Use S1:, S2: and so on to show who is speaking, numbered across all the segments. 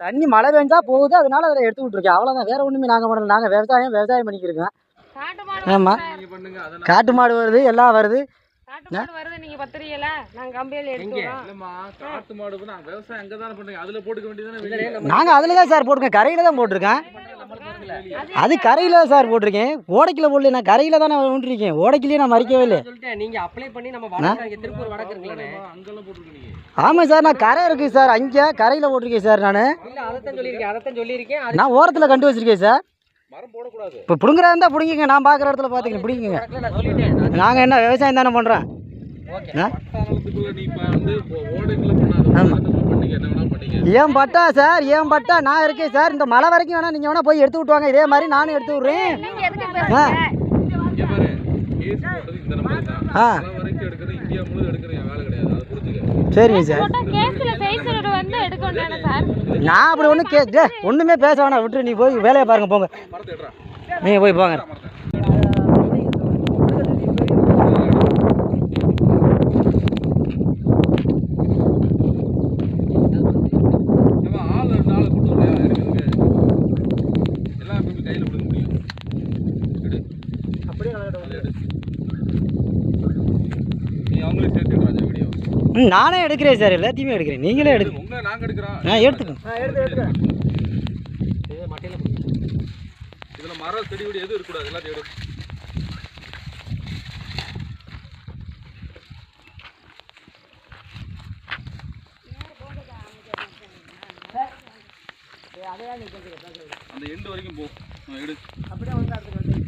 S1: தண்ணி மழை பெஞ்சா போகுது அதனால அதில் எடுத்து விட்ருக்கேன் அவ்வளோதான் வேற ஒன்றுமே நாங்கள் பண்ணல. நாங்கள் விவசாயம் விவசாயம் பண்ணிக்கிருக்கோம்
S2: காட்டு மாடு
S1: ஆமா.
S2: வருது? சார்.
S3: நீங்க பண்ணுங்க. அதை
S1: காட்டு மாடு வருது எல்லாம் வருது.
S2: காட்டு மாடு வருது நீங்க
S3: அதுல
S1: தான் சார் போட்டிருக்கேன் கரையில் தான் போட்டிருக்கேன் அது கரையில் தான் சார் போட்டிருக்கேன். ஓடைக்கில் போடல நான் கரையில் தான் நான் விட்டுருக்கேன் ஓடைக்கிலேயே நான் மறிக்கவே இல்லை.
S4: சொல்லிட்டேன். நீங்க அப்ளை பண்ணி நம்ம திருப்பூர் வடக்கு
S1: ஆமாம் சார் நான் கரை இருக்குது சார். அங்கே கரையில் போட்டிருக்கேன் சார் நான். நான் ஓரத்தில் கண்டு வச்சிருக்கேன் சார். இப்போ பிடுங்குறதா இருந்தால் பிடிங்கிங்க நான் பார்க்குற இடத்துல பார்த்துக்கங்க பிடிங்குங்க நாங்கள் என்ன விவசாயம் தானே பண்ணுறோம் ஏன் பட்டா சார்? ஏன் பட்டா? நான் இருக்கேன் சார். இந்த மழை வரைக்கும் வேணா நீங்கள் வேணா போய் எடுத்து விட்டுவாங்க. இதே மாதிரி நானும் எடுத்து விட்றேன்.
S2: நீங்க
S1: ஆ. சரிங்க சார்.
S2: போட்டா கேஸ்ல செய்சல் வந்து எடுக்கணும் தானே சார்?
S1: நான் அப்படி ஒன்றும் கே டே, ஒண்ணுமே பேச வேணாம். விட்டுரு நீ போய் வேலையை பாருங்க போங்க. நீங்கள் போய் போங்க
S3: மரத்தை ஏம்மா, ஆள் ரெண்டு ஆளை கூட்டு வரியா எடுக்கிறதுக்கு எல்லாம் எப்படி கையில பிடிக்க முடியும் எடு
S1: அப்படியே
S3: அதை எடு நீ அவங்களே சேர்த்து ராஜா வீடியோ
S1: ம் நானே எடுக்கிறேன் சார் எல்லாத்தையுமே எடுக்கிறேன். நீங்களே எடுங்க.
S3: உங்க நாங்க எடுக்கிறோம்.
S1: ஆ எடுத்துக்கோங்க
S4: இது மட்டையில
S3: இதுல மரம் செடி கொடி எதுவும் இருக்கக்கூடாது. எல்லாத்தையும் எடு. அந்த எண்டு வரைக்கும் போ. எடு. ரெண்டு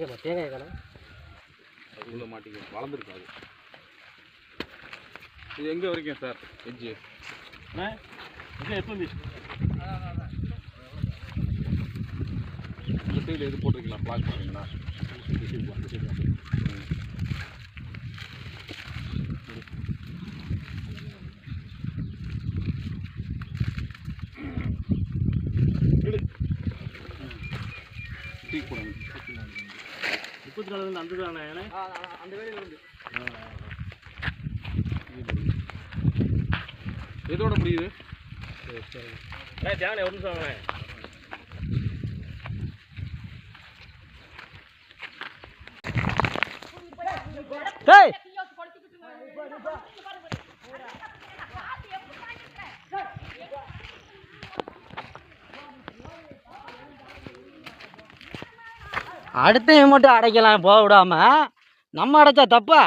S3: கொடுங்க
S4: தேங்காய் காணா
S3: அது உள்ள மாட்டிக்க வளர்ந்துருக்காது இது எங்கே வரைக்கும் சார் எஜ்ஜு இந்த சைடில் எது போட்டிருக்கலாம் பிளாக் பண்ணுறீங்களா டீ கொடுங்க
S4: முப்பத்தி நாலு அந்த தானே
S1: அந்த வேலையில் இருந்து.
S3: எதோட முடியுது?
S4: தேவை ஒரு நிமிஷம் வாங்க.
S1: ஏய்! அடுத்தவன் மட்டும் அடைக்கலாம் போக விடாம நம்ம அடைச்சா தப்பா?